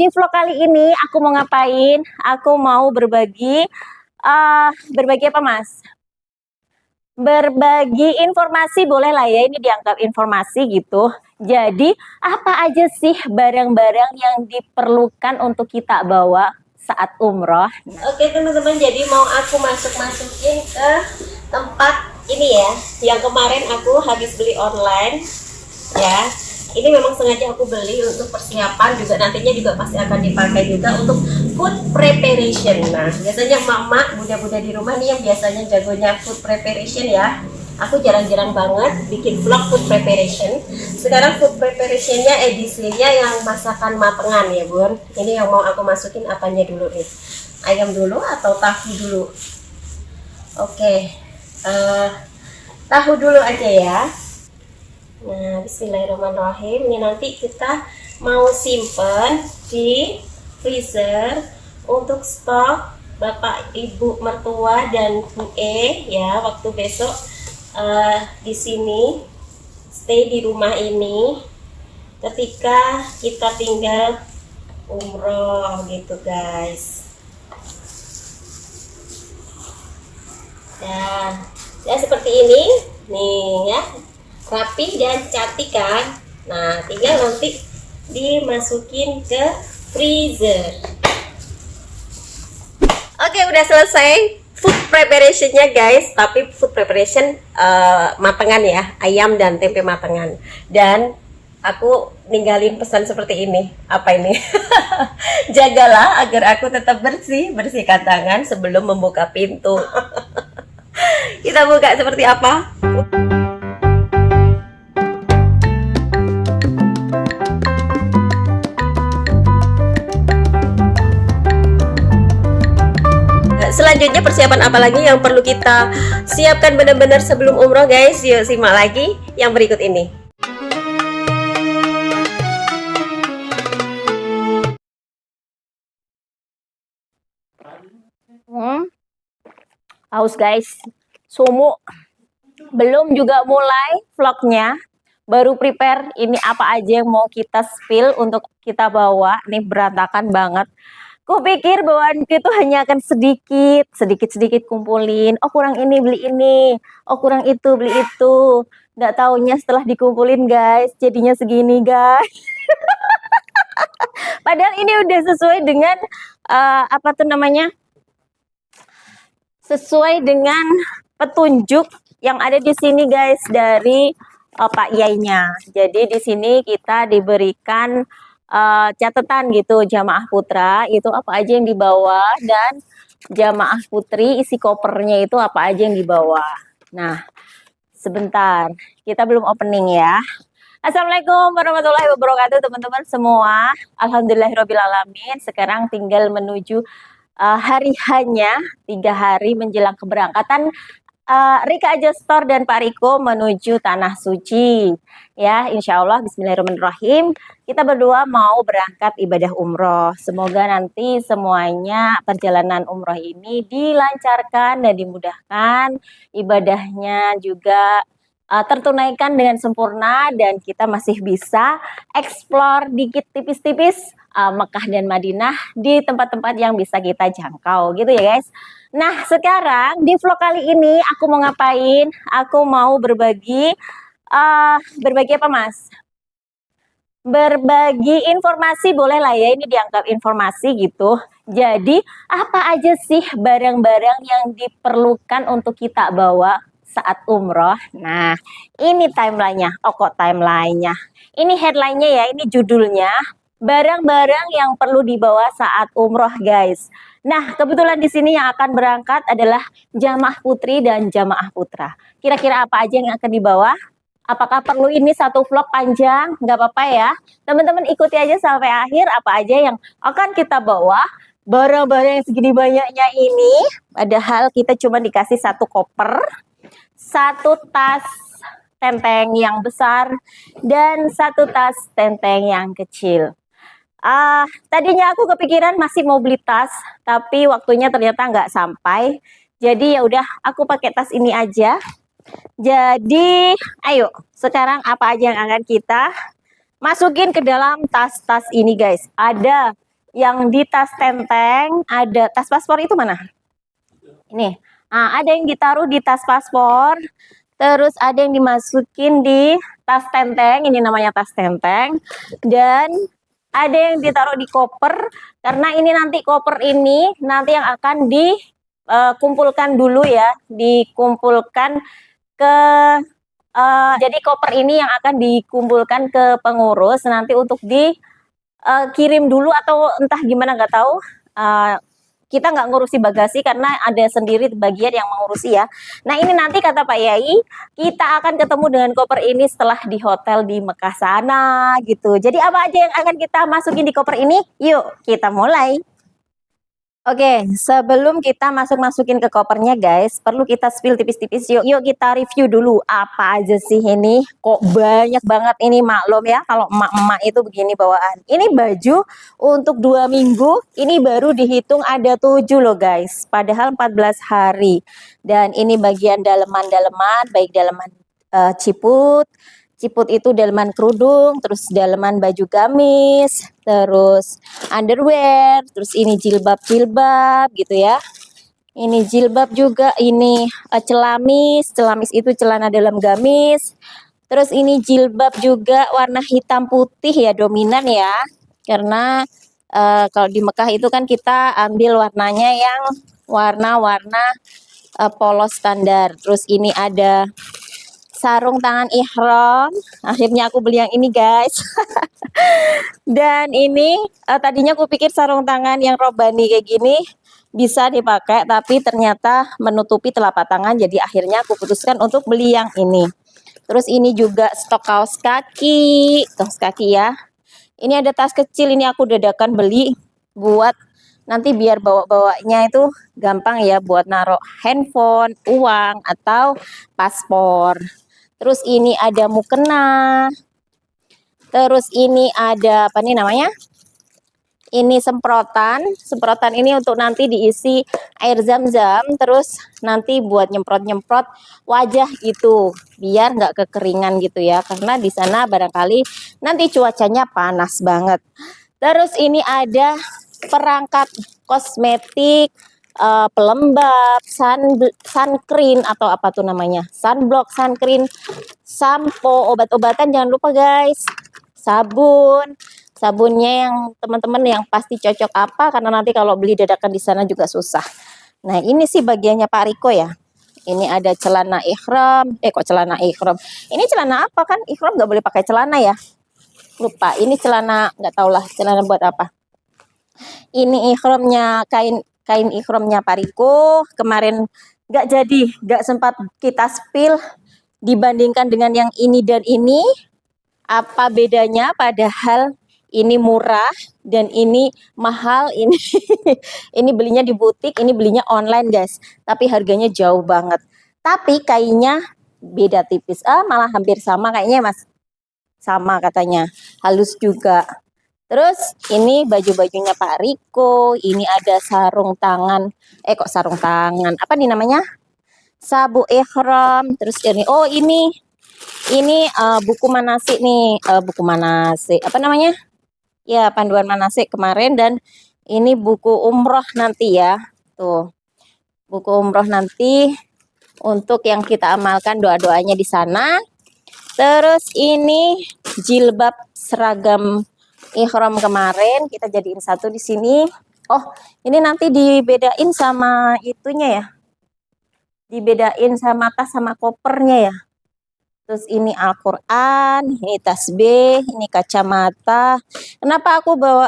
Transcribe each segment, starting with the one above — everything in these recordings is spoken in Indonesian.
di vlog kali ini aku mau ngapain? Aku mau berbagi uh, berbagi apa, Mas? Berbagi informasi boleh lah ya, ini dianggap informasi gitu. Jadi, apa aja sih barang-barang yang diperlukan untuk kita bawa saat umroh? Oke teman-teman, jadi mau aku masuk-masukin ke tempat ini ya, yang kemarin aku habis beli online ya ini memang sengaja aku beli untuk persiapan juga nantinya juga pasti akan dipakai juga untuk food preparation. Nah biasanya mama bunda-bunda di rumah nih yang biasanya jagonya food preparation ya. Aku jarang-jarang banget bikin vlog food preparation. Sekarang food preparationnya edisinya yang masakan matengan ya bun. Ini yang mau aku masukin apanya dulu nih? Ayam dulu atau tahu dulu? Oke okay. uh, eh, tahu dulu aja ya Nah, bismillahirrahmanirrahim. Ini nanti kita mau simpen di freezer untuk stok Bapak Ibu mertua dan Bu E ya waktu besok uh, di sini stay di rumah ini ketika kita tinggal umroh gitu guys. Dan ya seperti ini nih ya rapi dan cantik kan? Nah tinggal nanti dimasukin ke freezer. Oke udah selesai food preparationnya guys. Tapi food preparation uh, matengan ya. Ayam dan tempe matengan. Dan aku ninggalin pesan seperti ini. Apa ini? Jagalah agar aku tetap bersih bersihkan tangan sebelum membuka pintu. Kita buka seperti apa selanjutnya persiapan apa lagi yang perlu kita siapkan benar-benar sebelum umroh guys? Yuk simak lagi yang berikut ini. Hmm. guys. Sumu belum juga mulai vlognya. Baru prepare ini apa aja yang mau kita spill untuk kita bawa. Nih berantakan banget Kupikir bawaan itu hanya akan sedikit, sedikit-sedikit kumpulin. Oh kurang ini beli ini, oh kurang itu beli itu. Nggak taunya setelah dikumpulin guys, jadinya segini guys. Padahal ini udah sesuai dengan uh, apa tuh namanya? Sesuai dengan petunjuk yang ada di sini guys dari uh, Pak Yainya. Jadi di sini kita diberikan uh, catatan gitu jamaah putra itu apa aja yang dibawa dan jamaah putri isi kopernya itu apa aja yang dibawa. Nah, sebentar, kita belum opening ya. Assalamualaikum warahmatullahi wabarakatuh teman-teman semua. Alhamdulillahirobbilalamin. Sekarang tinggal menuju uh, hari hanya tiga hari menjelang keberangkatan uh, Rika Ajastor dan Pak Riko menuju Tanah Suci. Ya, insya Allah Bismillahirrahmanirrahim. Kita berdua mau berangkat ibadah umroh. Semoga nanti semuanya perjalanan umroh ini dilancarkan dan dimudahkan. Ibadahnya juga uh, tertunaikan dengan sempurna dan kita masih bisa explore dikit tipis-tipis uh, Mekah dan Madinah di tempat-tempat yang bisa kita jangkau gitu ya guys. Nah sekarang di vlog kali ini aku mau ngapain? Aku mau berbagi uh, berbagi apa mas? Berbagi informasi boleh lah ya ini dianggap informasi gitu. Jadi apa aja sih barang-barang yang diperlukan untuk kita bawa saat umroh. Nah, ini timelinenya. Oh kok timelinenya? Ini headlinenya ya, ini judulnya. Barang-barang yang perlu dibawa saat umroh, guys. Nah, kebetulan di sini yang akan berangkat adalah jamaah putri dan jamaah putra. Kira-kira apa aja yang akan dibawa? Apakah perlu ini satu vlog panjang? Nggak apa-apa ya. Teman-teman ikuti aja sampai akhir apa aja yang akan kita bawa barang-barang yang segini banyaknya ini padahal kita cuma dikasih satu koper satu tas tenteng yang besar dan satu tas tenteng yang kecil. Uh, tadinya aku kepikiran masih mau beli tas, tapi waktunya ternyata nggak sampai. Jadi ya udah, aku pakai tas ini aja. Jadi, ayo, sekarang apa aja yang akan kita masukin ke dalam tas-tas ini, guys? Ada yang di tas tenteng ada tas paspor itu mana? Ini. Ah, ada yang ditaruh di tas paspor, terus ada yang dimasukin di tas tenteng, ini namanya tas tenteng, dan ada yang ditaruh di koper, karena ini nanti koper ini nanti yang akan dikumpulkan dulu ya, dikumpulkan ke eh, jadi koper ini yang akan dikumpulkan ke pengurus nanti untuk dikirim dulu atau entah gimana nggak tahu. Eh, kita nggak ngurusi bagasi karena ada sendiri bagian yang mengurusi ya. Nah ini nanti kata Pak Yai, kita akan ketemu dengan koper ini setelah di hotel di Mekah sana gitu. Jadi apa aja yang akan kita masukin di koper ini? Yuk kita mulai. Oke, sebelum kita masuk-masukin ke kopernya guys, perlu kita spill tipis-tipis yuk. Yuk kita review dulu apa aja sih ini. Kok banyak banget ini maklum ya kalau emak-emak itu begini bawaan. Ini baju untuk dua minggu, ini baru dihitung ada tujuh loh guys. Padahal 14 hari. Dan ini bagian daleman-daleman, baik daleman eh, ciput, Ciput itu daleman kerudung, terus daleman baju gamis, terus underwear, terus ini jilbab-jilbab gitu ya. Ini jilbab juga, ini uh, celamis, celamis itu celana dalam gamis. Terus ini jilbab juga warna hitam putih ya dominan ya. Karena uh, kalau di Mekah itu kan kita ambil warnanya yang warna-warna uh, polos standar. Terus ini ada sarung tangan ihram. Akhirnya aku beli yang ini, guys. Dan ini uh, tadinya aku pikir sarung tangan yang robani kayak gini bisa dipakai, tapi ternyata menutupi telapak tangan. Jadi akhirnya aku putuskan untuk beli yang ini. Terus ini juga stok kaos kaki, kaos kaki ya. Ini ada tas kecil, ini aku dadakan beli buat nanti biar bawa-bawanya itu gampang ya buat naruh handphone, uang, atau paspor. Terus ini ada mukena. Terus ini ada apa nih namanya? Ini semprotan. Semprotan ini untuk nanti diisi air zam-zam. Terus nanti buat nyemprot-nyemprot wajah gitu. Biar nggak kekeringan gitu ya. Karena di sana barangkali nanti cuacanya panas banget. Terus ini ada perangkat kosmetik uh, pelembab, sun sunscreen atau apa tuh namanya, sunblock, sunscreen, sampo, obat-obatan jangan lupa guys, sabun, sabunnya yang teman-teman yang pasti cocok apa karena nanti kalau beli dadakan di sana juga susah. Nah ini sih bagiannya Pak Riko ya. Ini ada celana ikhram, eh kok celana ikhram? Ini celana apa kan? Ikhram nggak boleh pakai celana ya? Lupa. Ini celana nggak tau lah celana buat apa. Ini ikhramnya kain kain ikhramnya Pariko kemarin nggak jadi nggak sempat kita spill dibandingkan dengan yang ini dan ini. Apa bedanya? Padahal ini murah dan ini mahal. Ini ini belinya di butik ini belinya online guys. Tapi harganya jauh banget. Tapi kainnya beda tipis. Ah malah hampir sama kayaknya mas. Sama katanya. Halus juga Terus ini baju-bajunya Pak Riko, ini ada sarung tangan, eh kok sarung tangan, apa nih namanya? Sabu ikhram, terus ini, oh ini, ini uh, buku manasik nih, uh, buku manasik, apa namanya? Ya, panduan manasik kemarin dan ini buku umroh nanti ya, tuh, buku umroh nanti untuk yang kita amalkan doa-doanya di sana. Terus ini jilbab seragam ikhram kemarin kita jadiin satu di sini. Oh, ini nanti dibedain sama itunya ya. Dibedain sama tas sama kopernya ya. Terus ini Al-Qur'an, ini tasbih, ini kacamata. Kenapa aku bawa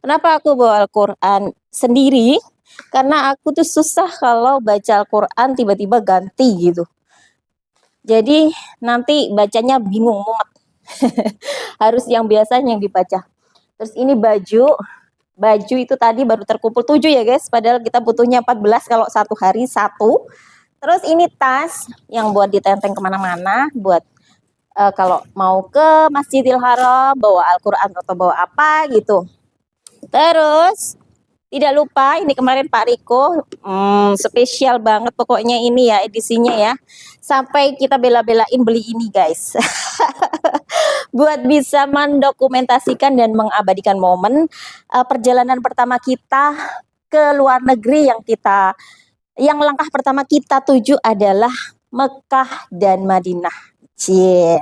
Kenapa aku bawa Al-Qur'an sendiri? Karena aku tuh susah kalau baca Al-Qur'an tiba-tiba ganti gitu. Jadi nanti bacanya bingung mumet. harus yang biasanya yang dibaca. Terus ini baju, baju itu tadi baru terkumpul 7 ya guys, padahal kita butuhnya 14 kalau satu hari satu. Terus ini tas yang buat ditenteng ke mana-mana, buat uh, kalau mau ke Masjidil Haram, bawa Al-Quran atau bawa apa gitu. Terus tidak lupa ini kemarin Pak Riko hmm, spesial banget pokoknya ini ya edisinya ya. Sampai kita bela-belain beli ini guys. buat bisa mendokumentasikan dan mengabadikan momen uh, perjalanan pertama kita ke luar negeri yang kita yang langkah pertama kita tuju adalah Mekah dan Madinah. Cie.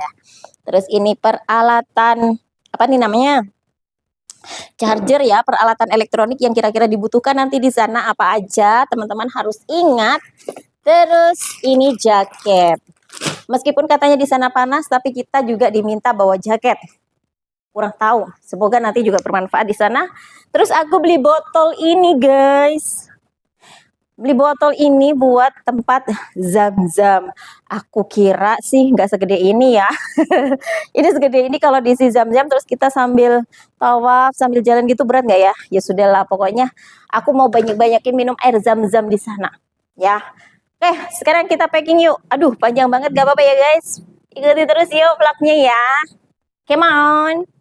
Terus ini peralatan apa nih namanya? Charger ya, peralatan elektronik yang kira-kira dibutuhkan nanti di sana apa aja, teman-teman harus ingat. Terus ini jaket. Meskipun katanya di sana panas, tapi kita juga diminta bawa jaket. Kurang tahu. Semoga nanti juga bermanfaat di sana. Terus aku beli botol ini, guys. Beli botol ini buat tempat zam-zam. Aku kira sih nggak segede ini ya. ini segede ini kalau diisi zam-zam terus kita sambil tawaf, sambil jalan gitu berat nggak ya? Ya sudahlah, pokoknya aku mau banyak-banyakin minum air zam-zam di sana. Ya, Oke, sekarang kita packing yuk. Aduh, panjang banget gak apa-apa ya guys. Ikuti terus yuk vlognya ya. Come on.